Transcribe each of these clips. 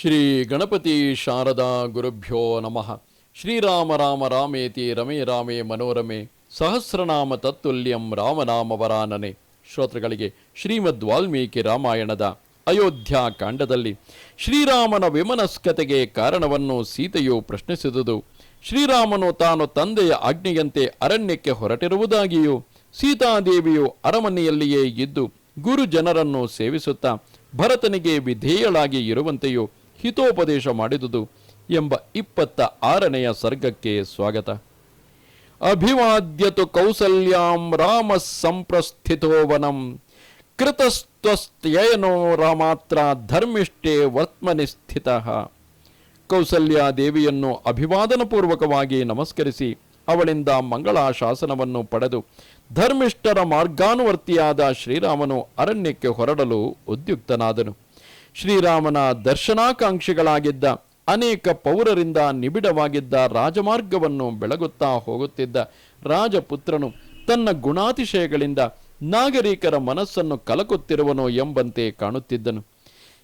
ಶ್ರೀ ಗಣಪತಿ ಶಾರದಾ ಗುರುಭ್ಯೋ ನಮಃ. ಶ್ರೀರಾಮ ರಾಮ ರಾಮೇತಿ ರಮೇ ರಾಮೇ ಮನೋರಮೆ. ಸಹಸ್ರನಾಮ ತತ್ತುಲ್ಯಂ ರಾಮನಾಮ ವರಾನನೆ ಶ್ರೋತೃಗಳಿಗೆ ಶ್ರೀಮದ್ ವಾಲ್ಮೀಕಿ ರಾಮಾಯಣದ ಅಯೋಧ್ಯ ಕಾಂಡದಲ್ಲಿ ಶ್ರೀರಾಮನ ವಿಮನಸ್ಕತೆಗೆ ಕಾರಣವನ್ನು ಸೀತೆಯು ಪ್ರಶ್ನಿಸಿದುದು. ಶ್ರೀರಾಮನು ತಾನು ತಂದೆಯ ಆಜ್ಞೆಯಂತೆ ಅರಣ್ಯಕ್ಕೆ ಹೊರಟಿರುವುದಾಗಿಯೂ, ಸೀತಾದೇವಿಯು ಅರಮನೆಯಲ್ಲಿಯೇ ಇದ್ದು ಗುರು ಜನರನ್ನು ಸೇವಿಸುತ್ತಾ ಭರತನಿಗೆ ವಿಧೇಯಳಾಗಿ ಇರುವಂತೆಯೂ ಹಿತೋಪದೇಶ ಮಾಡಿದುದು ಎಂಬ ಇಪ್ಪತ್ತ ಆರನೆಯ ಸರ್ಗಕ್ಕೆ ಸ್ವಾಗತ. ಅಭಿವಾದ್ಯತು ಕೌಸಲ್ಯಾಂ ರಾಮ ಸಂಪ್ರಸ್ಥಿತೋ ವನಂ ಕೃತಸ್ತ್ವಸ್ತ್ಯಯನೋ ರಾಮಾತ್ರ ಧರ್ಮಿಷ್ಠೇ ವರ್ತ್ಮನಿ ಸ್ಥಿತ. ಕೌಸಲ್ಯ ದೇವಿಯನ್ನು ಅಭಿವಾದನಪೂರ್ವಕವಾಗಿ ನಮಸ್ಕರಿಸಿ ಅವಳಿಂದ ಮಂಗಳಾಶಾಸನವನ್ನು ಪಡೆದು ಧರ್ಮಿಷ್ಠರ ಮಾರ್ಗಾನುವರ್ತಿಯಾದ ಶ್ರೀರಾಮನು ಅರಣ್ಯಕ್ಕೆ ಹೊರಡಲು ಉದ್ಯುಕ್ತನಾದನು. ಶ್ರೀರಾಮನ ದರ್ಶನಾಕಾಂಕ್ಷಿಗಳಾಗಿದ್ದ ಅನೇಕ ಪೌರರಿಂದ ನಿಬಿಡವಾಗಿದ್ದ ರಾಜಮಾರ್ಗವನ್ನು ಬೆಳಗುತ್ತಾ ಹೋಗುತ್ತಿದ್ದ ರಾಜಪುತ್ರನು ತನ್ನ ಗುಣಾತಿಶಯಗಳಿಂದ ನಾಗರಿಕರ ಮನಸ್ಸನ್ನು ಕಲಕುತ್ತಿರುವನು ಎಂಬಂತೆ ಕಾಣುತ್ತಿದ್ದನು.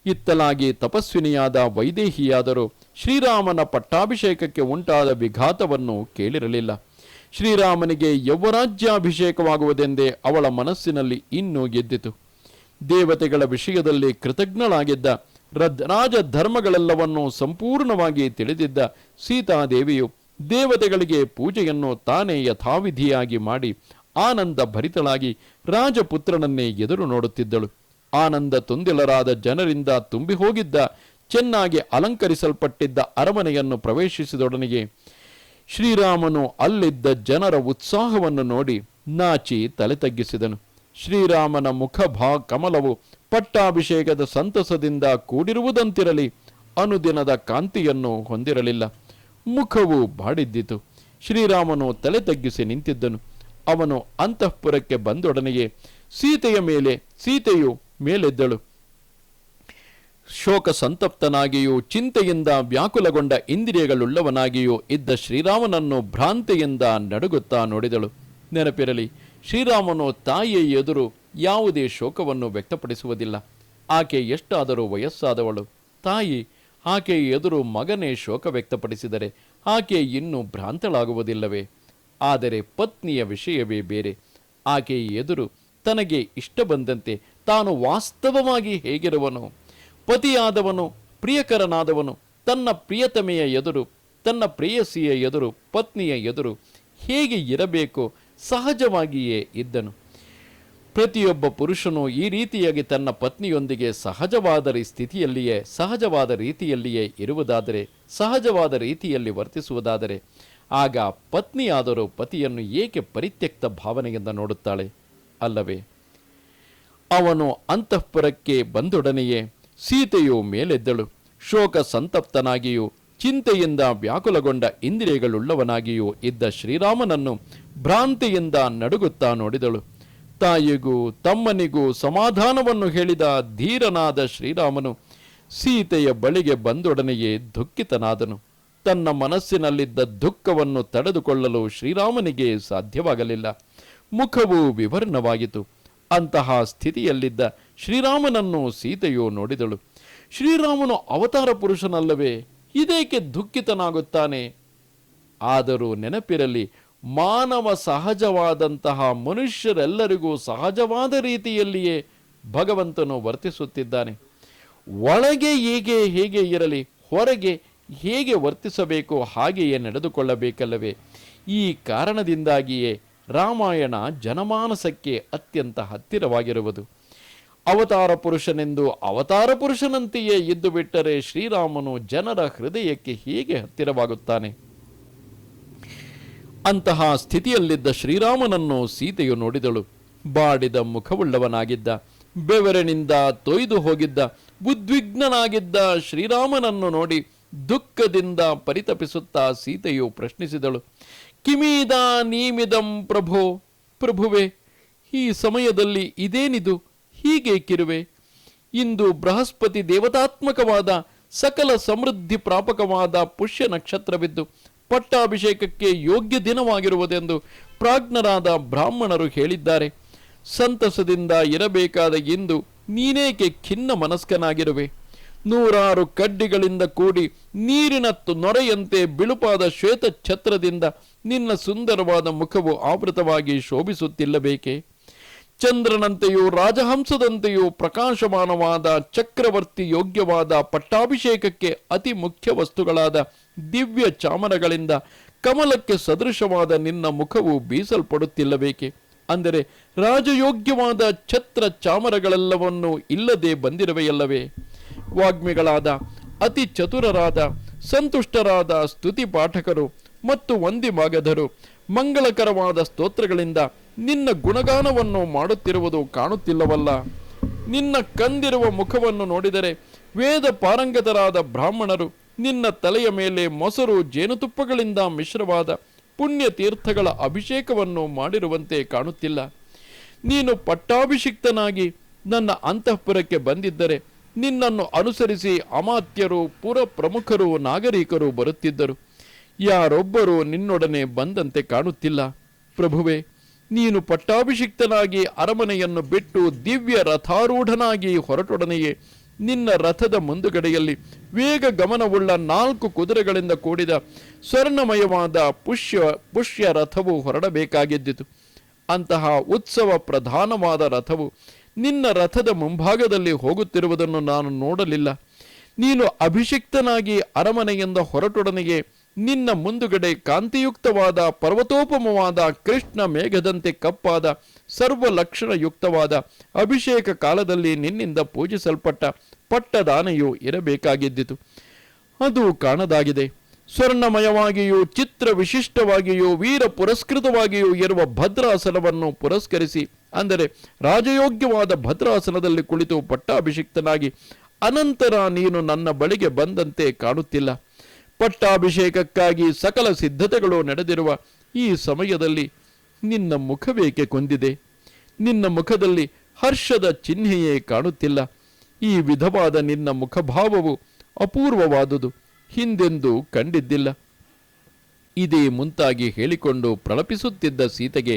ಇತ್ತಲಾಗಿ ತಪಸ್ವಿನಿಯಾದ ವೈದೇಹಿಯಾದರೂ ಶ್ರೀರಾಮನ ಪಟ್ಟಾಭಿಷೇಕಕ್ಕೆ ಉಂಟಾದ ವಿಘಾತವನ್ನು ಕೇಳಿರಲಿಲ್ಲ. ಶ್ರೀರಾಮನಿಗೆ ಯೌವರಾಜ್ಯಾಭಿಷೇಕವಾಗುವುದೆಂದೇ ಅವಳ ಮನಸ್ಸಿನಲ್ಲಿ ಇನ್ನೂ ಗೆದ್ದಿತು. ದೇವತೆಗಳ ವಿಷಯದಲ್ಲಿ ಕೃತಜ್ಞಳಾಗಿದ್ದ ರಾಜ ಧರ್ಮಗಳೆಲ್ಲವನ್ನೂ ಸಂಪೂರ್ಣವಾಗಿ ತಿಳಿದಿದ್ದ ಸೀತಾದೇವಿಯು ದೇವತೆಗಳಿಗೆ ಪೂಜೆಯನ್ನು ತಾನೇ ಯಥಾವಿಧಿಯಾಗಿ ಮಾಡಿ ಆನಂದ ಭರಿತಳಾಗಿ ರಾಜಪುತ್ರನನ್ನೇ ಎದುರು ನೋಡುತ್ತಿದ್ದಳು. ಆನಂದ ತುಂದಿಲರಾದ ಜನರಿಂದ ತುಂಬಿ ಹೋಗಿದ್ದ, ಚೆನ್ನಾಗಿ ಅಲಂಕರಿಸಲ್ಪಟ್ಟಿದ್ದ ಅರಮನೆಯನ್ನು ಪ್ರವೇಶಿಸಿದೊಡನೆಗೆ ಶ್ರೀರಾಮನು ಅಲ್ಲಿದ್ದ ಜನರ ಉತ್ಸಾಹವನ್ನು ನೋಡಿ ನಾಚಿ ತಲೆ ತಗ್ಗಿಸಿದನು ಶ್ರೀರಾಮನ ಮುಖಭಾ ಕಮಲವು ಪಟ್ಟಾಭಿಷೇಕದ ಸಂತಸದಿಂದ ಕೂಡಿರುವುದಂತಿರಲಿ, ಅನುದಿನದ ಕಾಂತಿಯನ್ನು ಹೊಂದಿರಲಿಲ್ಲ. ಮುಖವು ಬಾಡಿದ್ದಿತು. ಶ್ರೀರಾಮನು ತಲೆ ತಗ್ಗಿಸಿ ನಿಂತಿದ್ದನು. ಅವನು ಅಂತಃಪುರಕ್ಕೆ ಬಂದೊಡನೆಯೇ ಸೀತೆಯ ಮೇಲೆ, ಸೀತೆಯು ಮೇಲೆದ್ದಳು. ಶೋಕ ಸಂತಪ್ತನಾಗಿಯೂ ಚಿಂತೆಯಿಂದ ವ್ಯಾಕುಲಗೊಂಡ ಇಂದ್ರಿಯಗಳುಳ್ಳವನಾಗಿಯೂ ಇದ್ದ ಶ್ರೀರಾಮನನ್ನು ಭ್ರಾಂತಿಯಿಂದ ನಡುಗುತ್ತಾ ನೋಡಿದಳು. ನೆನಪಿರಲಿ ಶ್ರೀರಾಮನು ತಾಯಿಯ ಎದುರು ಯಾವುದೇ ಶೋಕವನ್ನು ವ್ಯಕ್ತಪಡಿಸುವುದಿಲ್ಲ. ಆಕೆ ಎಷ್ಟಾದರೂ ವಯಸ್ಸಾದವಳು. ತಾಯಿ ಆಕೆಯ ಎದುರು ಮಗನೇ ಶೋಕ ವ್ಯಕ್ತಪಡಿಸಿದರೆ ಆಕೆ ಇನ್ನೂ ಭ್ರಾಂತಳಾಗುವುದಿಲ್ಲವೇ? ಆದರೆ ಪತ್ನಿಯ ವಿಷಯವೇ ಬೇರೆ. ಆಕೆಯ ಎದುರು ತನಗೆ ಇಷ್ಟ ಬಂದಂತೆ ತಾನು ವಾಸ್ತವವಾಗಿ ಹೇಗಿರುವನು? ಪತಿಯಾದವನು, ಪ್ರಿಯಕರನಾದವನು, ತನ್ನ ಪ್ರಿಯತಮೆಯ ಎದುರು, ತನ್ನ ಪ್ರೇಯಸಿಯ ಎದುರು, ಪತ್ನಿಯ ಎದುರು ಹೇಗೆ ಇರಬೇಕು? ಸಹಜವಾಗಿಯೇ ಇದ್ದನು. ಪ್ರತಿಯೊಬ್ಬ ಪುರುಷನು ಈ ರೀತಿಯಾಗಿ ತನ್ನ ಪತ್ನಿಯೊಂದಿಗೆ ಸಹಜವಾದ ಸ್ಥಿತಿಯಲ್ಲಿಯೇ, ಸಹಜವಾದ ರೀತಿಯಲ್ಲಿಯೇ ಇರುವುದಾದರೆ, ಸಹಜವಾದ ರೀತಿಯಲ್ಲಿ ವರ್ತಿಸುವುದಾದರೆ, ಆಗ ಪತ್ನಿಯಾದರೂ ಪತಿಯನ್ನು ಏಕೆ ಪರಿತ್ಯಕ್ತ ಭಾವನೆಯಿಂದ ನೋಡುತ್ತಾಳೆ? ಅಲ್ಲವೇ, ಅವನು ಅಂತಃಪುರಕ್ಕೆ ಬಂದೊಡನೆಯೇ ಸೀತೆಯು ಮೇಲೆದ್ದಳು. ಶೋಕ ಸಂತಪ್ತನಾಗಿಯೂ ಚಿಂತೆಯಿಂದ ವ್ಯಾಕುಲಗೊಂಡ ಇಂದ್ರಿಯಗಳುಳ್ಳವನಾಗಿಯೂ ಇದ್ದ ಶ್ರೀರಾಮನನ್ನು ಭ್ರಾಂತಿಯಿಂದ ನಡುಗುತ್ತಾ ನೋಡಿದಳು. ತಾಯಿಗೂ ತಮ್ಮನಿಗೂ ಸಮಾಧಾನವನ್ನು ಹೇಳಿದ ಧೀರನಾದ ಶ್ರೀರಾಮನು ಸೀತೆಯ ಬಳಿಗೆ ಬಂದೊಡನೆಯೇ ದುಃಖಿತನಾದನು. ತನ್ನ ಮನಸ್ಸಿನಲ್ಲಿದ್ದ ದುಃಖವನ್ನು ತಡೆದುಕೊಳ್ಳಲು ಶ್ರೀರಾಮನಿಗೆ ಸಾಧ್ಯವಾಗಲಿಲ್ಲ. ಮುಖವು ವಿವರ್ಣವಾಯಿತು ಅಂತಹ ಸ್ಥಿತಿಯಲ್ಲಿದ್ದ ಶ್ರೀರಾಮನನ್ನು ಸೀತೆಯು ನೋಡಿದಳು. ಶ್ರೀರಾಮನು ಅವತಾರ ಪುರುಷನಲ್ಲವೇ? ಇದೇಕೆ ದುಃಖಿತನಾಗುತ್ತಾನೆ? ಆದರೂ ನೆನಪಿರಲಿ, ಮಾನವ ಸಹಜವಾದಂತಹ ಮನುಷ್ಯರೆಲ್ಲರಿಗೂ ಸಹಜವಾದ ರೀತಿಯಲ್ಲಿಯೇ ಭಗವಂತನು ವರ್ತಿಸುತ್ತಿದ್ದಾನೆ. ಒಳಗೆ ಹೇಗೆ ಹೇಗೆ ಇರಲಿ, ಹೊರಗೆ ಹೇಗೆ ವರ್ತಿಸಬೇಕು ಹಾಗೆಯೇ ನಡೆದುಕೊಳ್ಳಬೇಕಲ್ಲವೇ? ಈ ಕಾರಣದಿಂದಾಗಿಯೇ ರಾಮಾಯಣ ಜನಮಾನಸಕ್ಕೆ ಅತ್ಯಂತ ಹತ್ತಿರವಾಗಿರುವುದು. ಅವತಾರ ಪುರುಷನೆಂದು ಅವತಾರ ಪುರುಷನಂತೆಯೇ ಇದ್ದು ಬಿಟ್ಟರೆ ಶ್ರೀರಾಮನು ಜನರ ಹೃದಯಕ್ಕೆ ಹೀಗೆ ಹತ್ತಿರವಾಗುತ್ತಾನೆ. ಅಂತಹ ಸ್ಥಿತಿಯಲ್ಲಿದ್ದ ಶ್ರೀರಾಮನನ್ನು ಸೀತೆಯು ನೋಡಿದಳು. ಬಾಡಿದ ಮುಖವುಳ್ಳವನಾಗಿದ್ದ, ಬೆವರಿನಿಂದ ತೊಯ್ದು ಹೋಗಿದ್ದ, ಉದ್ವಿಗ್ನನಾಗಿದ್ದ ಶ್ರೀರಾಮನನ್ನು ನೋಡಿ ದುಃಖದಿಂದ ಪರಿತಪಿಸುತ್ತಾ ಸೀತೆಯು ಪ್ರಶ್ನಿಸಿದಳು. ಕಿಮೀದ ನೀಮಿದಂ ಪ್ರಭೋ, ಪ್ರಭುವೆ, ಈ ಸಮಯದಲ್ಲಿ ಇದೇನಿದು? ಹೀಗೇಕಿರುವೆ ಇಂದು ಬೃಹಸ್ಪತಿ ದೇವತಾತ್ಮಕವಾದ ಸಕಲ ಸಮೃದ್ಧಿ ಪ್ರಾಪಕವಾದ ಪುಷ್ಯ ನಕ್ಷತ್ರವಿದ್ದು, ಪಟ್ಟಾಭಿಷೇಕಕ್ಕೆ ಯೋಗ್ಯ ದಿನವಾಗಿರುವುದೆಂದು ಪ್ರಾಜ್ಞರಾದ ಬ್ರಾಹ್ಮಣರು ಹೇಳಿದ್ದಾರೆ. ಸಂತಸದಿಂದ ಇರಬೇಕಾದ ಇಂದು ನೀನೇಕೆ ಖಿನ್ನ ಮನಸ್ಕನಾಗಿರುವೆ. ನೂರಾರು ಕಡ್ಡಿಗಳಿಂದ ಕೂಡಿ ನೀರಿನ ನೊರೆಯಂತೆ ಬಿಳುಪಾದ ಶ್ವೇತ ಛತ್ರದಿಂದ ನಿನ್ನ ಸುಂದರವಾದ ಮುಖವು ಆವೃತವಾಗಿ ಶೋಭಿಸುತ್ತಿಲ್ಲಬೇಕೆ? ಚಂದ್ರನಂತೆಯೂ ರಾಜಹಂಸದಂತೆಯೂ ಪ್ರಕಾಶಮಾನವಾದ ಚಕ್ರವರ್ತಿ ಯೋಗ್ಯವಾದ ಪಟ್ಟಾಭಿಷೇಕಕ್ಕೆ ಅತಿ ಮುಖ್ಯ ವಸ್ತುಗಳಾದ ದಿವ್ಯ ಚಾಮರಗಳಿಂದ ಕಮಲಕ್ಕೆ ಸದೃಶವಾದ ನಿನ್ನ ಮುಖವು ಬೀಸಲ್ಪಡುತ್ತಿಲ್ಲಬೇಕೆ ಅಂದರೆ ರಾಜಯೋಗ್ಯವಾದ ಛತ್ರ ಚಾಮರಗಳೆಲ್ಲವನ್ನೂ ಇಲ್ಲದೆ ಬಂದಿರುವೆಯಲ್ಲವೇ? ವಾಗ್ಮಿಗಳಾದ, ಅತಿ ಚತುರರಾದ, ಸಂತುಷ್ಟರಾದ ಸ್ತುತಿ ಪಾಠಕರು ಮತ್ತು ವಂದಿಮಾಗಧರು, ಮಂಗಳಕರವಾದ ಸ್ತೋತ್ರಗಳಿಂದ ನಿನ್ನ ಗುಣಗಾನವನ್ನು ಮಾಡುತ್ತಿರುವುದು ಕಾಣುತ್ತಿಲ್ಲವಲ್ಲ. ನಿನ್ನ ಕಂದಿರುವ ಮುಖವನ್ನು ನೋಡಿದರೆ ವೇದ ಪಾರಂಗತರಾದ ಬ್ರಾಹ್ಮಣರು ನಿನ್ನ ತಲೆಯ ಮೇಲೆ ಮೊಸರು ಜೇನುತುಪ್ಪಗಳಿಂದ ಮಿಶ್ರವಾದ ಪುಣ್ಯ ತೀರ್ಥಗಳ ಅಭಿಷೇಕವನ್ನು ಮಾಡಿರುವಂತೆ ಕಾಣುತ್ತಿಲ್ಲ. ನೀನು ಪಟ್ಟಾಭಿಷಿಕ್ತನಾಗಿ ನನ್ನ ಅಂತಃಪುರಕ್ಕೆ ಬಂದಿದ್ದರೆ ನಿನ್ನನ್ನು ಅನುಸರಿಸಿ ಅಮಾತ್ಯರು, ಪುರ ಪ್ರಮುಖರು, ನಾಗರಿಕರು ಬರುತ್ತಿದ್ದರು. ಯಾರೊಬ್ಬರೂ ನಿನ್ನೊಡನೆ ಬಂದಂತೆ ಕಾಣುತ್ತಿಲ್ಲ. ಪ್ರಭುವೆ ನೀನು ಪಟ್ಟಾಭಿಷಿಕ್ತನಾಗಿ ಅರಮನೆಯನ್ನು ಬಿಟ್ಟು ದಿವ್ಯ ರಥಾರೂಢನಾಗಿ ಹೊರಟೊಡನೆಯೇ. ನಿನ್ನ ರಥದ ಮುಂದುಗಡೆಯಲ್ಲಿ ವೇಗ ಗಮನವುಳ್ಳ ನಾಲ್ಕು ಕುದುರೆಗಳಿಂದ ಕೂಡಿದ ಸ್ವರ್ಣಮಯವಾದ ಪುಷ್ಯ ಪುಷ್ಯ ರಥವು ಹೊರಡಬೇಕಾಗಿದ್ದಿತು. ಅಂತಹ ಉತ್ಸವ ಪ್ರಧಾನವಾದ ರಥವು ನಿನ್ನ ರಥದ ಮುಂಭಾಗದಲ್ಲಿ ಹೋಗುತ್ತಿರುವುದನ್ನು ನಾನು ನೋಡಲಿಲ್ಲ. ನೀನು ಅಭಿಷಿಕ್ತನಾಗಿ ಅರಮನೆಯಿಂದ ಹೊರಟೊಡನೆಗೆ ನಿನ್ನ ಮುಂದುಗಡೆ ಕಾಂತಿಯುಕ್ತವಾದ, ಪರ್ವತೋಪಮವಾದ, ಕೃಷ್ಣ ಮೇಘದಂತೆ ಕಪ್ಪಾದ ಸರ್ವ ಲಕ್ಷಣಯುಕ್ತವಾದ ಅಭಿಷೇಕ ಕಾಲದಲ್ಲಿ ನಿನ್ನಿಂದ ಪೂಜಿಸಲ್ಪಟ್ಟ ಪಟ್ಟದಾನೆಯು ಇರಬೇಕಾಗಿದ್ದಿತು. ಅದು ಕಾಣದಾಗಿದೆ. ಸ್ವರ್ಣಮಯವಾಗಿಯೂ ಚಿತ್ರ ವಿಶಿಷ್ಟವಾಗಿಯೂ ವೀರ ಪುರಸ್ಕೃತವಾಗಿಯೂ ಇರುವ ಭದ್ರಾಸನವನ್ನು ಪುರಸ್ಕರಿಸಿ, ಅಂದರೆ ರಾಜಯೋಗ್ಯವಾದ ಭದ್ರಾಸನದಲ್ಲಿ ಕುಳಿತು ಪಟ್ಟಾಭಿಷಿಕ್ತನಾಗಿ, ಅನಂತರ ನೀನು ನನ್ನ ಬಳಿಗೆ ಬಂದಂತೆ ಕಾಣುತ್ತಿಲ್ಲ. ಪಟ್ಟಾಭಿಷೇಕಕ್ಕಾಗಿ ಸಕಲ ಸಿದ್ಧತೆಗಳು ನಡೆದಿರುವ ಈ ಸಮಯದಲ್ಲಿ ನಿನ್ನ ಮುಖವೇಕೆ ಕೊಂದಿದೆ? ನಿನ್ನ ಮುಖದಲ್ಲಿ ಹರ್ಷದ ಚಿಹ್ನೆಯೇ ಕಾಣುತ್ತಿಲ್ಲ. ಈ ವಿಧವಾದ ನಿನ್ನ ಮುಖಭಾವವು ಅಪೂರ್ವವಾದುದು, ಹಿಂದೆಂದು ಕಂಡಿದ್ದಿಲ್ಲ. ಇದೇ ಮುಂತಾಗಿ ಹೇಳಿಕೊಂಡು ಪ್ರಳಪಿಸುತ್ತಿದ್ದ ಸೀತೆಗೆ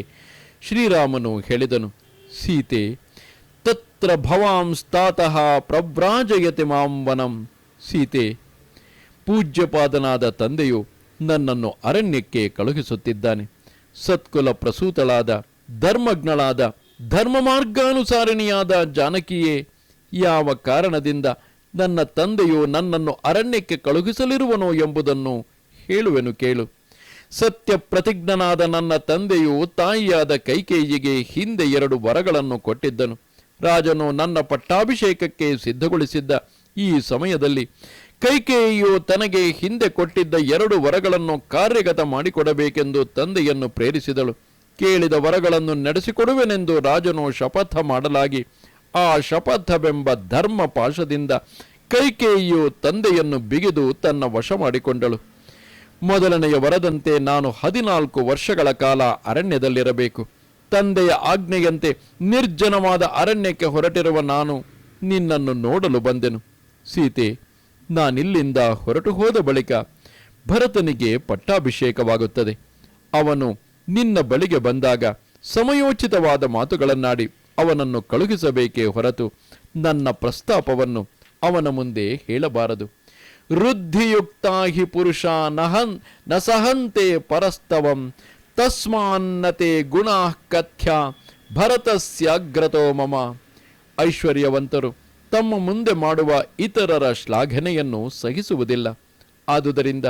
ಶ್ರೀರಾಮನು ಹೇಳಿದನು, ಸೀತೆ, ತತ್ರ ಭವಾಂಸ್ತಾತಃ ಪ್ರವ್ರಾಜಯತೆ ಮಾಂ ವನಂ. ಸೀತೆ ಪೂಜ್ಯಪಾದನಾದ ತಂದೆಯು ನನ್ನನ್ನು ಅರಣ್ಯಕ್ಕೆ ಕಳುಹಿಸುತ್ತಿದ್ದಾನೆ. ಸತ್ಕುಲ ಪ್ರಸೂತಳಾದ, ಧರ್ಮಜ್ಞಳಾದ ಧರ್ಮ ಮಾರ್ಗಾನುಸಾರಣಿಯಾದ ಜಾನಕಿಯೇ, ಯಾವ ಕಾರಣದಿಂದ ನನ್ನ ತಂದೆಯು ನನ್ನನ್ನು ಅರಣ್ಯಕ್ಕೆ ಕಳುಹಿಸಲಿರುವನೋ ಎಂಬುದನ್ನು ಹೇಳುವೆನು ಕೇಳು. ಸತ್ಯ ಪ್ರತಿಜ್ಞನಾದ ನನ್ನ ತಂದೆಯು ತಾಯಿಯಾದ ಕೈಕೇಯಿಗೆ ಹಿಂದೆ ಎರಡು ವರಗಳನ್ನು ಕೊಟ್ಟಿದ್ದನು. ರಾಜನು ನನ್ನ ಪಟ್ಟಾಭಿಷೇಕಕ್ಕೆ ಸಿದ್ಧಗೊಳಿಸಿದ್ದ ಈ ಸಮಯದಲ್ಲಿ ಕೈಕೇಯಿಯು ತನಗೆ ಹಿಂದೆ ಕೊಟ್ಟಿದ್ದ ಎರಡು ವರಗಳನ್ನು ಕಾರ್ಯಗತ ಮಾಡಿಕೊಡಬೇಕೆಂದು ತಂದೆಯನ್ನು ಪ್ರೇರಿಸಿದಳು. ಕೇಳಿದ ವರಗಳನ್ನು ನಡೆಸಿಕೊಡುವೆನೆಂದು ರಾಜನು ಶಪಥ ಮಾಡಲಾಗಿ, ಆ ಶಪಥವೆಂಬ ಧರ್ಮ ಪಾಶದಿಂದ ಕೈಕೇಯಿಯು ತಂದೆಯನ್ನು ಬಿಗಿದು ತನ್ನ ವಶ ಮಾಡಿಕೊಂಡಳು. ಮೊದಲನೆಯ ವರದಂತೆ ನಾನು ಹದಿನಾಲ್ಕು ವರ್ಷಗಳ ಕಾಲ ಅರಣ್ಯದಲ್ಲಿರಬೇಕು. ತಂದೆಯ ಆಜ್ಞೆಯಂತೆ ನಿರ್ಜನವಾದ ಅರಣ್ಯಕ್ಕೆ ಹೊರಟಿರುವ ನಾನು ನಿನ್ನನ್ನು ನೋಡಲು ಬಂದೆನು. ಸೀತೆ ನಾನಿಲ್ಲಿಂದ ಹೊರಟು ಹೋದ ಬಳಿಕ ಭರತನಿಗೆ ಪಟ್ಟಾಭಿಷೇಕವಾಗುತ್ತದೆ. ಅವನು ನಿನ್ನ ಬಳಿಗೆ ಬಂದಾಗ ಸಮಯೋಚಿತವಾದ ಮಾತುಗಳನ್ನಾಡಿ ಅವನನ್ನು ಕಳುಹಿಸಬೇಕೇ ಹೊರತು ನನ್ನ ಪ್ರಸ್ತಾಪವನ್ನು ಅವನ ಮುಂದೆ ಹೇಳಬಾರದು. ವೃದ್ಧಿಯುಕ್ತ ಹಿ ಪುರುಷ ನಹನ್ ನಸಹಂತೆ ಸಹಂತೆ ಪರಸ್ತವಂ ತಸ್ಮಾನ್ನತೆ ಗುಣ ಕಥ್ಯ ಭರತಸ್ಯಾಗ್ರತೋ ಮಮ. ಐಶ್ವರ್ಯವಂತರು ತಮ್ಮ ಮುಂದೆ ಮಾಡುವ ಇತರರ ಶ್ಲಾಘನೆಯನ್ನು ಸಹಿಸುವುದಿಲ್ಲ. ಆದುದರಿಂದ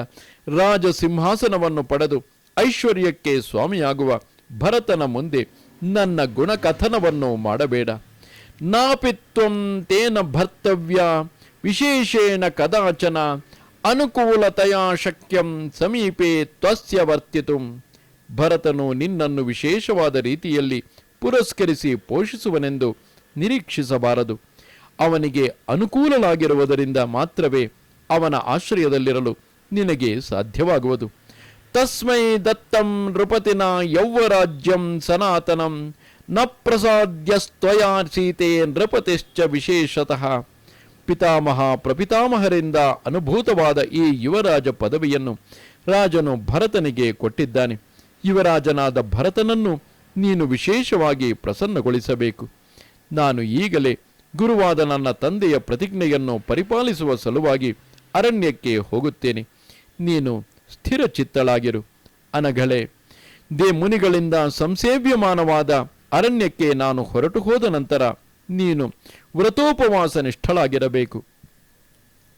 ರಾಜ ಸಿಂಹಾಸನವನ್ನು ಪಡೆದು ಐಶ್ವರ್ಯಕ್ಕೆ ಸ್ವಾಮಿಯಾಗುವ ಭರತನ ಮುಂದೆ ನನ್ನ ಗುಣಕಥನವನ್ನು ಮಾಡಬೇಡ. ನಾಪಿತ್ವಂ ತೇನ ಭರ್ತವ್ಯ, ವಿಶೇಷೇಣ ಕದಾಚನ, ಅನುಕೂಲತೆಯ ಶಕ್ಯಂ ಸಮೀಪೆ ತ್ವಸ್ಯ ವರ್ತಿತು. ಭರತನು ನಿನ್ನನ್ನು ವಿಶೇಷವಾದ ರೀತಿಯಲ್ಲಿ ಪುರಸ್ಕರಿಸಿ ಪೋಷಿಸುವನೆಂದು ನಿರೀಕ್ಷಿಸಬಾರದು. ಅವನಿಗೆ ಅನುಕೂಲವಾಗಿರುವುದರಿಂದ ಮಾತ್ರವೇ ಅವನ ಆಶ್ರಯದಲ್ಲಿರಲು ನಿನಗೆ ಸಾಧ್ಯವಾಗುವುದು. ತಸ್ಮೈ ದತ್ತಂ ನೃಪತಿನ ಯೌವರಾಜ್ಯಂ ಸನಾತನಂ ನ ಪ್ರಸಾದ್ಯಸ್ತ್ವಯಾ ಸೀತೆ ನೃಪತಿಶ್ಚ ವಿಶೇಷತಃ. ಪಿತಾಮಹ ಪ್ರಪಿತಾಮಹರಿಂದ ಅನುಭೂತವಾದ ಈ ಯುವರಾಜ ಪದವಿಯನ್ನು ರಾಜನು ಭರತನಿಗೆ ಕೊಟ್ಟಿದ್ದಾನೆ. ಯುವರಾಜನಾದ ಭರತನನ್ನು ನೀನು ವಿಶೇಷವಾಗಿ ಪ್ರಸನ್ನಗೊಳಿಸಬೇಕು. ನಾನು ಈಗಲೇ ಗುರುವಾದ ನನ್ನ ತಂದೆಯ ಪ್ರತಿಜ್ಞೆಯನ್ನು ಪರಿಪಾಲಿಸುವ ಸಲುವಾಗಿ ಅರಣ್ಯಕ್ಕೆ ಹೋಗುತ್ತೇನೆ. ನೀನು ಸ್ಥಿರ ಚಿತ್ತಳಾಗಿರು. ಅನಘಳೆ, ದೇ ಮುನಿಗಳಿಂದ ಸಂಸೇವ್ಯಮಾನವಾದ ಅರಣ್ಯಕ್ಕೆ ನಾನು ಹೊರಟು ಹೋದ ನಂತರ ನೀನು ವ್ರತೋಪವಾಸ ನಿಷ್ಠಳಾಗಿರಬೇಕು.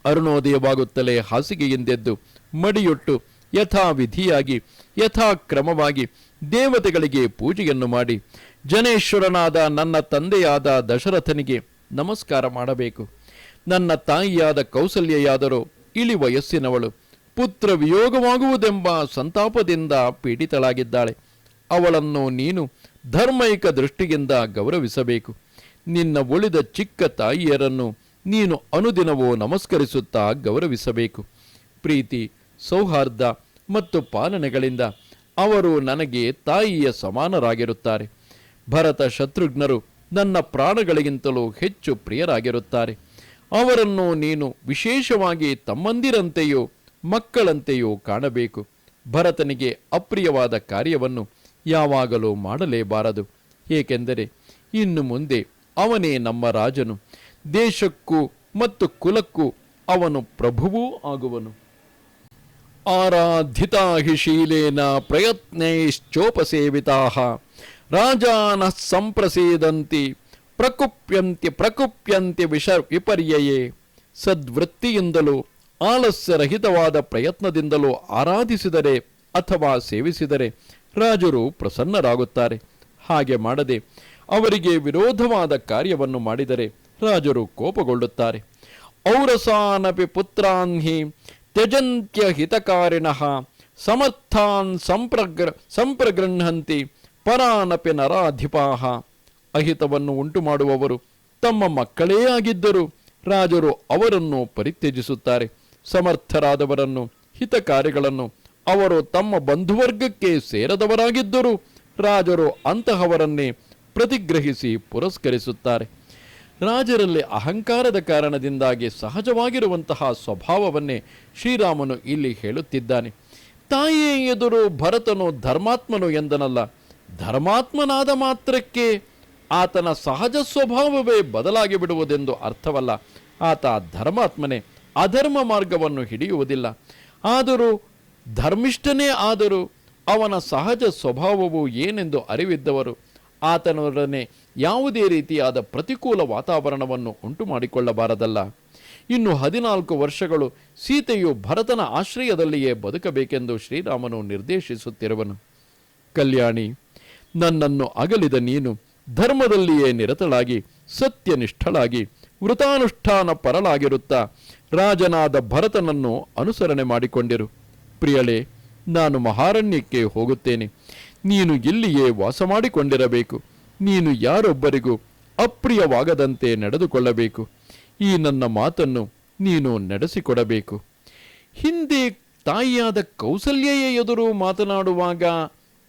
ಅರುಣೋದಯವಾಗುತ್ತಲೇ ಹಾಸಿಗೆಯಿಂದೆದ್ದು ಮಡಿಯೊಟ್ಟು ಯಥಾವಿಧಿಯಾಗಿ, ಯಥಾಕ್ರಮವಾಗಿ ದೇವತೆಗಳಿಗೆ ಪೂಜೆಯನ್ನು ಮಾಡಿ, ಜನೇಶ್ವರನಾದ ನನ್ನ ತಂದೆಯಾದ ದಶರಥನಿಗೆ ನಮಸ್ಕಾರ ಮಾಡಬೇಕು. ನನ್ನ ತಾಯಿಯಾದ ಕೌಸಲ್ಯೆಯಾದರೂ ಇಳಿ ವಯಸ್ಸಿನವಳು ಪುತ್ರ ವಿಯೋಗವಾಗುವುದೆಂಬ ಸಂತಾಪದಿಂದ ಪೀಡಿತಳಾಗಿದ್ದಾಳೆ. ಅವಳನ್ನು ನೀನು ಧರ್ಮೈಕ ದೃಷ್ಟಿಯಿಂದ ಗೌರವಿಸಬೇಕು. ನಿನ್ನ ಉಳಿದ ಚಿಕ್ಕ ತಾಯಿಯರನ್ನು ನೀನು ಅನುದಿನವೂ ನಮಸ್ಕರಿಸುತ್ತಾ ಗೌರವಿಸಬೇಕು. ಪ್ರೀತಿ, ಸೌಹಾರ್ದ ಮತ್ತು ಪಾಲನೆಗಳಿಂದ ಅವರು ನನಗೆ ತಾಯಿಯ ಸಮಾನರಾಗಿರುತ್ತಾರೆ. ಭರತ ಶತ್ರುಘ್ನರು ನನ್ನ ಪ್ರಾಣಗಳಿಗಿಂತಲೂ ಹೆಚ್ಚು ಪ್ರಿಯರಾಗಿರುತ್ತಾರೆ. ಅವರನ್ನು ನೀನು ವಿಶೇಷವಾಗಿ ತಮ್ಮಂದಿರಂತೆಯೋ ಮಕ್ಕಳಂತೆಯೋ ಕಾಣಬೇಕು. ಭರತನಿಗೆ ಅಪ್ರಿಯವಾದ ಕಾರ್ಯವನ್ನು ಯಾವಾಗಲೂ ಮಾಡಲೇಬಾರದು. ಏಕೆಂದರೆ ಇನ್ನು ಮುಂದೆ ಅವನೇ ನಮ್ಮ ರಾಜನು. ದೇಶಕ್ಕೂ ಮತ್ತು ಕುಲಕ್ಕೂ ಅವನು ಪ್ರಭುವೂ ಆಗುವನು. ಆರಾಧಿತಾ ಶೀಲೇನ ಪ್ರಯತ್ನೈಶ್ಚೋಪಸೇವಿತಾ. ರಾಜಾನ ಸಂಪ್ರಸೀದಂತಿ ಪ್ರಕುಪ್ಯಂತಿ ಪ್ರಕುಪ್ಯಂತಿ ವಿಷ ವಿಪರ್ಯಯೇ. ಸದ್ವೃತ್ತಿಯಿಂದಲೂ ಆಲಸ್ಯರಹಿತವಾದ ಪ್ರಯತ್ನದಿಂದಲೂ ಆರಾಧಿಸಿದರೆ ಅಥವಾ ಸೇವಿಸಿದರೆ ರಾಜರು ಪ್ರಸನ್ನರಾಗುತ್ತಾರೆ. ಹಾಗೆ ಮಾಡದೆ ಅವರಿಗೆ ವಿರೋಧವಾದ ಕಾರ್ಯವನ್ನು ಮಾಡಿದರೆ ರಾಜರು ಕೋಪಗೊಳ್ಳುತ್ತಾರೆ. ಔರಸಾನಪಿ ಪುತ್ರಾನ್ಹಿ ತ್ಯಜಂತ್ಯ ಹಿತಕಾರಿಣ ಸಮರ್ಥಾನ್ ಸಂಪ್ರಗ್ರ ಸಂಪ್ರಗೃಹಂತಿ ಪರಾನಪಿ ನರಾಧಿಪಾಹ ಅಹಿತವನ್ನು ಉಂಟು ಮಾಡುವವರು ತಮ್ಮ ಮಕ್ಕಳೇ ಆಗಿದ್ದರು. ರಾಜರು ಅವರನ್ನು ಪರಿತ್ಯಜಿಸುತ್ತಾರೆ. ಸಮರ್ಥರಾದವರನ್ನು ಹಿತ ಕಾರ್ಯಗಳನ್ನು ಅವರು ತಮ್ಮ ಬಂಧುವರ್ಗಕ್ಕೆ ಸೇರದವರಾಗಿದ್ದರು. ರಾಜರು ಅಂತಹವರನ್ನೇ ಪ್ರತಿಗ್ರಹಿಸಿ ಪುರಸ್ಕರಿಸುತ್ತಾರೆ. ರಾಜರಲ್ಲಿ ಅಹಂಕಾರದ ಕಾರಣದಿಂದಾಗಿ ಸಹಜವಾಗಿರುವಂತಹ ಸ್ವಭಾವವನ್ನೇ ಶ್ರೀರಾಮನು ಇಲ್ಲಿ ಹೇಳುತ್ತಿದ್ದಾನೆ. ತಾಯಿಯ ಎದುರು ಭರತನು ಧರ್ಮಾತ್ಮನು ಎಂದನಲ್ಲ ಧರ್ಮಾತ್ಮನಾದ ಮಾತ್ರಕ್ಕೆ ಆತನ ಸಹಜ ಸ್ವಭಾವವೇ ಬದಲಾಗಿ ಬಿಡುವುದೆಂದು ಅರ್ಥವಲ್ಲ. ಆತ ಧರ್ಮಾತ್ಮನೇ, ಅಧರ್ಮ ಮಾರ್ಗವನ್ನು ಹಿಡಿಯುವುದಿಲ್ಲ. ಆದರೂ ಧರ್ಮಿಷ್ಠನೇ ಆದರೂ ಅವನ ಸಹಜ ಸ್ವಭಾವವು ಏನೆಂದು ಅರಿವಿದ್ದವರು, ಆತನೊಡನೆ ಯಾವುದೇ ರೀತಿಯಾದ ಪ್ರತಿಕೂಲ ವಾತಾವರಣವನ್ನು ಉಂಟು ಮಾಡಿಕೊಳ್ಳಬಾರದಲ್ಲ ಇನ್ನು ಹದಿನಾಲ್ಕು ವರ್ಷಗಳು ಸೀತೆಯು ಭರತನ ಆಶ್ರಯದಲ್ಲಿಯೇ ಬದುಕಬೇಕೆಂದು ಶ್ರೀರಾಮನು ನಿರ್ದೇಶಿಸುತ್ತಿರುವನು. ಕಲ್ಯಾಣಿ ನನ್ನನ್ನು ಅಗಲಿದ ನೀನು ಧರ್ಮದಲ್ಲಿಯೇ ನಿರತಳಾಗಿ, ಸತ್ಯನಿಷ್ಠಳಾಗಿ ವೃತಾನುಷ್ಠಾನ ಪರಳಾಗಿರುತ್ತಾ, ರಾಜನಾದ ಭರತನನ್ನು ಅನುಸರಣೆ ಮಾಡಿಕೊಂಡಿರು. ಪ್ರಿಯಳೇ, ನಾನು ಮಹಾರಣ್ಯಕ್ಕೆ ಹೋಗುತ್ತೇನೆ. ನೀನು ಇಲ್ಲಿಯೇ ವಾಸ ಮಾಡಿಕೊಂಡಿರಬೇಕು. ನೀನು ಯಾರೊಬ್ಬರಿಗೂ ಅಪ್ರಿಯವಾಗದಂತೆ ನಡೆದುಕೊಳ್ಳಬೇಕು. ಈ ನನ್ನ ಮಾತನ್ನು ನೀನು ನಡೆಸಿಕೊಡಬೇಕು. ಹಿಂದೆ ತಾಯಿಯಾದ ಕೌಸಲ್ಯೆಯ ಎದುರು ಮಾತನಾಡುವಾಗ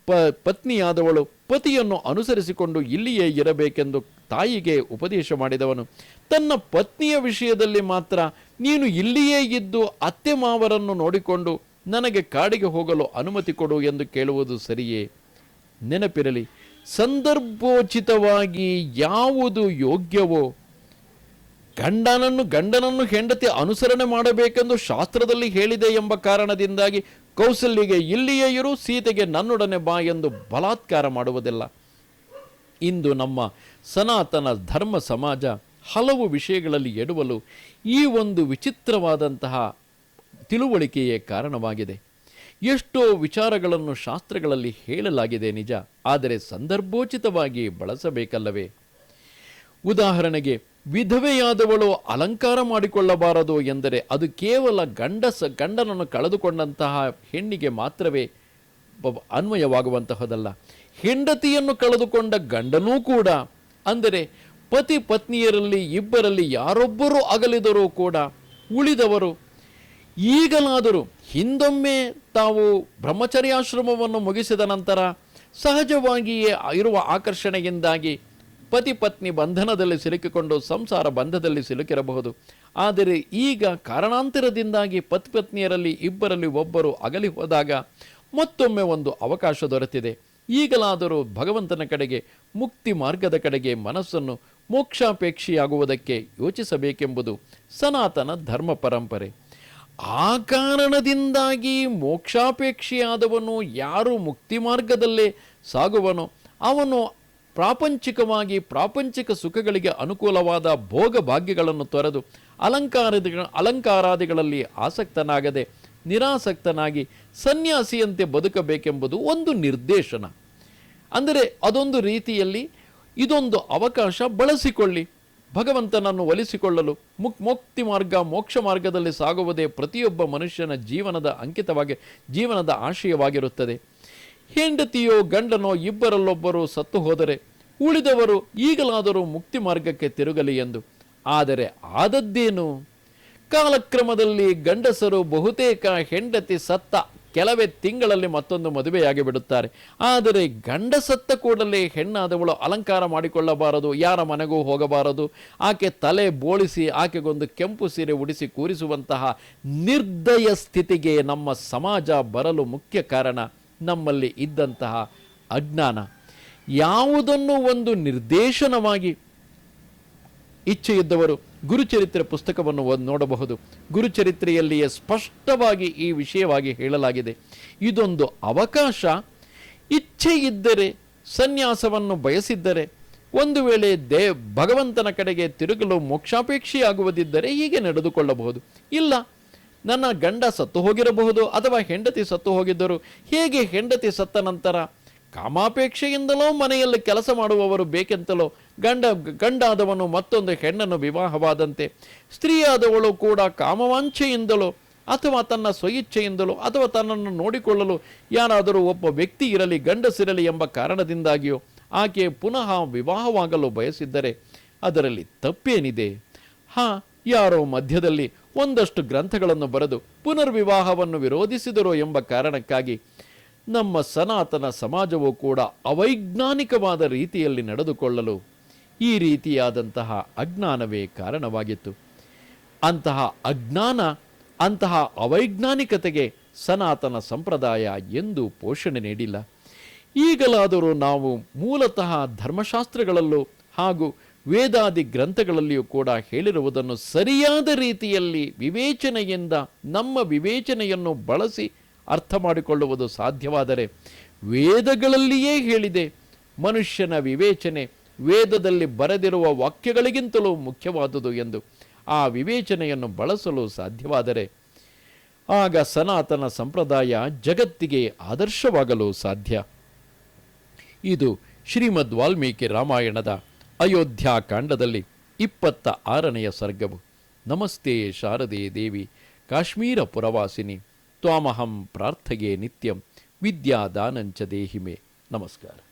ಪ, ಪತ್ನಿಯಾದವಳು ಪತಿಯನ್ನು ಅನುಸರಿಸಿಕೊಂಡು ಇಲ್ಲಿಯೇ ಇರಬೇಕೆಂದು ತಾಯಿಗೆ ಉಪದೇಶ ಮಾಡಿದವನು. ತನ್ನ ಪತ್ನಿಯ ವಿಷಯದಲ್ಲಿ ಮಾತ್ರ ನೀನು ಇಲ್ಲಿಯೇ ಇದ್ದು ಅತ್ತೆ ಮಾವರನ್ನು ನೋಡಿಕೊಂಡು ನನಗೆ ಕಾಡಿಗೆ ಹೋಗಲು ಅನುಮತಿ ಕೊಡು ಎಂದು ಕೇಳುವುದು ಸರಿಯೇ? ನೆನಪಿರಲಿ, ಸಂದರ್ಭೋಚಿತವಾಗಿ ಯಾವುದು ಯೋಗ್ಯವೋ? ಗಂಡನನ್ನು ಗಂಡನನ್ನು ಹೆಂಡತಿ ಅನುಸರಣೆ ಮಾಡಬೇಕೆಂದು ಶಾಸ್ತ್ರದಲ್ಲಿ ಹೇಳಿದೆ ಎಂಬ ಕಾರಣದಿಂದಾಗಿ ಕೌಸಲ್ಯಗೆ ಇಲ್ಲಿಯೇ ಇರು, ಸೀತೆಗೆ ನನ್ನೊಡನೆ ಬಾ ಎಂದು ಬಲಾತ್ಕಾರ ಮಾಡುವುದಿಲ್ಲ. ಇಂದು ನಮ್ಮ ಸನಾತನ ಧರ್ಮ ಸಮಾಜ ಹಲವು ವಿಷಯಗಳಲ್ಲಿ ಎಡುವಲು ಈ ಒಂದು ವಿಚಿತ್ರವಾದಂತಹ ತಿಳುವಳಿಕೆಯೇ ಕಾರಣವಾಗಿದೆ. ಎಷ್ಟೋ ವಿಚಾರಗಳನ್ನು ಶಾಸ್ತ್ರಗಳಲ್ಲಿ ಹೇಳಲಾಗಿದೆ ನಿಜ, ಆದರೆ ಸಂದರ್ಭೋಚಿತವಾಗಿ ಬಳಸಬೇಕಲ್ಲವೇ? ಉದಾಹರಣೆಗೆ, ವಿಧವೆಯಾದವಳು ಅಲಂಕಾರ ಮಾಡಿಕೊಳ್ಳಬಾರದು ಎಂದರೆ ಅದು ಕೇವಲ ಗಂಡಸ, ಗಂಡನನ್ನು ಕಳೆದುಕೊಂಡಂತಹ ಹೆಣ್ಣಿಗೆ ಮಾತ್ರವೇ ಅನ್ವಯವಾಗುವಂತಹದಲ್ಲ. ಹೆಂಡತಿಯನ್ನು ಕಳೆದುಕೊಂಡ ಗಂಡನೂ ಕೂಡ, ಅಂದರೆ ಪತಿ ಪತ್ನಿಯರಲ್ಲಿ ಇಬ್ಬರಲ್ಲಿ ಯಾರೊಬ್ಬರು ಅಗಲಿದರೂ ಕೂಡ ಉಳಿದವರು, ಈಗಲಾದರೂ ಹಿಂದೊಮ್ಮೆ ತಾವು ಬ್ರಹ್ಮಚರ್ಯಾಶ್ರಮವನ್ನು ಮುಗಿಸಿದ ನಂತರ ಸಹಜವಾಗಿಯೇ ಇರುವ ಆಕರ್ಷಣೆಯಿಂದಾಗಿ ಪತಿ ಪತ್ನಿ ಬಂಧನದಲ್ಲಿ ಸಿಲುಕಿಕೊಂಡು ಸಂಸಾರ ಬಂಧದಲ್ಲಿ ಸಿಲುಕಿರಬಹುದು. ಆದರೆ ಈಗ ಕಾರಣಾಂತರದಿಂದಾಗಿ ಪತಿ ಪತ್ನಿಯರಲ್ಲಿ ಇಬ್ಬರಲ್ಲಿ ಒಬ್ಬರು ಅಗಲಿ ಹೋದಾಗ ಮತ್ತೊಮ್ಮೆ ಒಂದು ಅವಕಾಶ ದೊರೆತಿದೆ. ಈಗಲಾದರೂ ಭಗವಂತನ ಕಡೆಗೆ, ಮುಕ್ತಿ ಮಾರ್ಗದ ಕಡೆಗೆ ಮನಸ್ಸನ್ನು ಮೋಕ್ಷಾಪೇಕ್ಷಿಯಾಗುವುದಕ್ಕೆ ಯೋಚಿಸಬೇಕೆಂಬುದು ಸನಾತನ ಧರ್ಮ ಪರಂಪರೆ. ಆ ಕಾರಣದಿಂದಾಗಿ ಮೋಕ್ಷಾಪೇಕ್ಷಿಯಾದವನು ಯಾರು ಮುಕ್ತಿ ಮಾರ್ಗದಲ್ಲೇ ಸಾಗುವನೋ, ಅವನು ಪ್ರಾಪಂಚಿಕವಾಗಿ ಪ್ರಾಪಂಚಿಕ ಸುಖಗಳಿಗೆ ಅನುಕೂಲವಾದ ಭೋಗ ಭಾಗ್ಯಗಳನ್ನು ತೊರೆದು ಅಲಂಕಾರದ ಅಲಂಕಾರಾದಿಗಳಲ್ಲಿ ಆಸಕ್ತನಾಗದೆ ನಿರಾಸಕ್ತನಾಗಿ ಸನ್ಯಾಸಿಯಂತೆ ಬದುಕಬೇಕೆಂಬುದು ಒಂದು ನಿರ್ದೇಶನ. ಅಂದರೆ ಅದೊಂದು ರೀತಿಯಲ್ಲಿ ಇದೊಂದು ಅವಕಾಶ ಬಳಸಿಕೊಳ್ಳಿ. ಭಗವಂತನನ್ನು ಒಲಿಸಿಕೊಳ್ಳಲು ಮುಕ್, ಮುಕ್ತಿ ಮಾರ್ಗ, ಮೋಕ್ಷ ಮಾರ್ಗದಲ್ಲಿ ಸಾಗುವುದೇ ಪ್ರತಿಯೊಬ್ಬ ಮನುಷ್ಯನ ಜೀವನದ ಅಂಕಿತವಾಗಿ, ಜೀವನದ ಆಶಯವಾಗಿರುತ್ತದೆ. ಹೆಂಡತಿಯೋ ಗಂಡನೋ ಇಬ್ಬರಲ್ಲೊಬ್ಬರು ಸತ್ತು ಹೋದರೆ ಉಳಿದವರು ಈಗಲಾದರೂ ಮುಕ್ತಿ ಮಾರ್ಗಕ್ಕೆ ತಿರುಗಲಿ ಎಂದು. ಆದರೆ ಆದದ್ದೇನು? ಕಾಲಕ್ರಮದಲ್ಲಿ ಗಂಡಸರು ಬಹುತೇಕ ಹೆಂಡತಿ ಸತ್ತ ಕೆಲವೇ ತಿಂಗಳಲ್ಲಿ ಮತ್ತೊಂದು ಮದುವೆಯಾಗಿ ಬಿಡುತ್ತಾರೆ ಆದರೆ ಗಂಡ ಸತ್ತ ಕೂಡಲೇ ಹೆಣ್ಣಾದವಳು ಅಲಂಕಾರ ಮಾಡಿಕೊಳ್ಳಬಾರದು, ಯಾರ ಮನೆಗೂ ಹೋಗಬಾರದು. ಆಕೆ ತಲೆ ಬೋಳಿಸಿ ಆಕೆಗೊಂದು ಕೆಂಪು ಸೀರೆ ಉಡಿಸಿ ಕೂರಿಸುವಂತಹ ನಿರ್ದಯ ಸ್ಥಿತಿಗೆ ನಮ್ಮ ಸಮಾಜ ಬರಲು ಮುಖ್ಯ ಕಾರಣ. ನಮ್ಮಲ್ಲಿ ಇದ್ದಂತಹ ಅಜ್ಞಾನ. ಯಾವುದನ್ನು ಒಂದು ನಿರ್ದೇಶನವಾಗಿ ಇಚ್ಛೆಯಿದ್ದವರು ಗುರುಚರಿತ್ರೆ ಪುಸ್ತಕವನ್ನು ನೋಡಬಹುದು. ಗುರುಚರಿತ್ರೆಯಲ್ಲಿಯೇ ಸ್ಪಷ್ಟವಾಗಿ ಈ ವಿಷಯವಾಗಿ ಹೇಳಲಾಗಿದೆ. ಇದೊಂದು ಅವಕಾಶ. ಇಚ್ಛೆ ಇದ್ದರೆ ಸನ್ಯಾಸವನ್ನು ಬಯಸಿದ್ದರೆ, ಒಂದು ವೇಳೆ ದೇ, ಭಗವಂತನ ಕಡೆಗೆ ತಿರುಗಲು ಮೋಕ್ಷಾಪೇಕ್ಷೆಯಾಗುವುದಿದ್ದರೆ ಹೀಗೆ ನಡೆದುಕೊಳ್ಳಬಹುದು. ಇಲ್ಲ ನನ್ನ ಗಂಡ ಸತ್ತು ಹೋಗಿರಬಹುದು ಅಥವಾ ಹೆಂಡತಿ ಸತ್ತು ಹೋಗಿದ್ದರು, ಹೇಗೆ ಹೆಂಡತಿ ಸತ್ತ ನಂತರ? ಕಾಮಾಪೇಕ್ಷೆಯಿಂದಲೋ ಮನೆಯಲ್ಲಿ ಕೆಲಸ ಮಾಡುವವರು ಬೇಕೆಂತಲೋ ಗಂಡ, ಗಂಡಾದವನು ಮತ್ತೊಂದು ಹೆಣ್ಣನ್ನು ವಿವಾಹವಾದಂತೆ, ಸ್ತ್ರೀಯಾದವಳು ಕೂಡ ಕಾಮವಾಂಛೆಯಿಂದಲೋ ಅಥವಾ ತನ್ನ ಸ್ವಇಚ್ಛೆಯಿಂದಲೋ ಅಥವಾ ತನ್ನನ್ನು ನೋಡಿಕೊಳ್ಳಲು ಯಾರಾದರೂ ಒಬ್ಬ ವ್ಯಕ್ತಿ ಇರಲಿ ಗಂಡಸಿರಲಿ ಎಂಬ ಕಾರಣದಿಂದಾಗಿಯೋ ಆಕೆ ಪುನಃ ವಿವಾಹವಾಗಲು ಬಯಸಿದ್ದರೆ ಅದರಲ್ಲಿ ತಪ್ಪೇನಿದೆ. ಹಾ, ಯಾರೋ ಮಧ್ಯದಲ್ಲಿ ಒಂದಷ್ಟು ಗ್ರಂಥಗಳನ್ನು ಬರೆದು ಪುನರ್ವಿವಾಹವನ್ನು ವಿರೋಧಿಸಿದರು ಎಂಬ ಕಾರಣಕ್ಕಾಗಿ ನಮ್ಮ ಸನಾತನ ಸಮಾಜವು ಕೂಡ ಅವೈಜ್ಞಾನಿಕವಾದ ರೀತಿಯಲ್ಲಿ ನಡೆದುಕೊಳ್ಳಲು ಈ ರೀತಿಯಾದಂತಹ ಅಜ್ಞಾನವೇ ಕಾರಣವಾಗಿತ್ತು. ಅಂತಹ ಅಜ್ಞಾನ, ಅಂತಹ ಅವೈಜ್ಞಾನಿಕತೆಗೆ ಸನಾತನ ಸಂಪ್ರದಾಯ ಎಂದು ಪೋಷಣೆ ನೀಡಿಲ್ಲ. ಈಗಲಾದರೂ ನಾವು ಮೂಲತಃ ಧರ್ಮಶಾಸ್ತ್ರಗಳಲ್ಲೂ ಹಾಗೂ ವೇದಾದಿ ಗ್ರಂಥಗಳಲ್ಲಿಯೂ ಕೂಡ ಹೇಳಿರುವುದನ್ನು ಸರಿಯಾದ ರೀತಿಯಲ್ಲಿ ವಿವೇಚನೆಯಿಂದ, ನಮ್ಮ ವಿವೇಚನೆಯನ್ನು ಬಳಸಿ ಅರ್ಥ ಮಾಡಿಕೊಳ್ಳುವುದು ಸಾಧ್ಯವಾದರೆ ವೇದಗಳಲ್ಲಿಯೇ ಹೇಳಿದೆ, ಮನುಷ್ಯನ ವಿವೇಚನೆ ವೇದದಲ್ಲಿ ಬರೆದಿರುವ ವಾಕ್ಯಗಳಿಗಿಂತಲೂ ಮುಖ್ಯವಾದುದು ಎಂದು ಆ ವಿವೇಚನೆಯನ್ನು ಬಳಸಲು ಸಾಧ್ಯವಾದರೆ ಆಗ ಸನಾತನ ಸಂಪ್ರದಾಯ ಜಗತ್ತಿಗೆ ಆದರ್ಶವಾಗಲು ಸಾಧ್ಯ. ಇದು ಶ್ರೀಮದ್ ವಾಲ್ಮೀಕಿ ರಾಮಾಯಣದ ಅಯೋಧ್ಯ ಕಾಂಡದಲ್ಲಿ ಇಪ್ಪತ್ತ ಆರನೆಯ ಸರ್ಗವು. ನಮಸ್ತೆ ಶಾರದೆ ದೇವಿ, ಕಾಶ್ಮೀರ ಪುರವಾಸಿನಿ, ತ್ವಾಮಹಂ ಪ್ರಾರ್ಥಗೆ ನಿತ್ಯಂ, ವಿದ್ಯಾದಾನಂಚ ದೇಹಿಮೆ. ನಮಸ್ಕಾರ.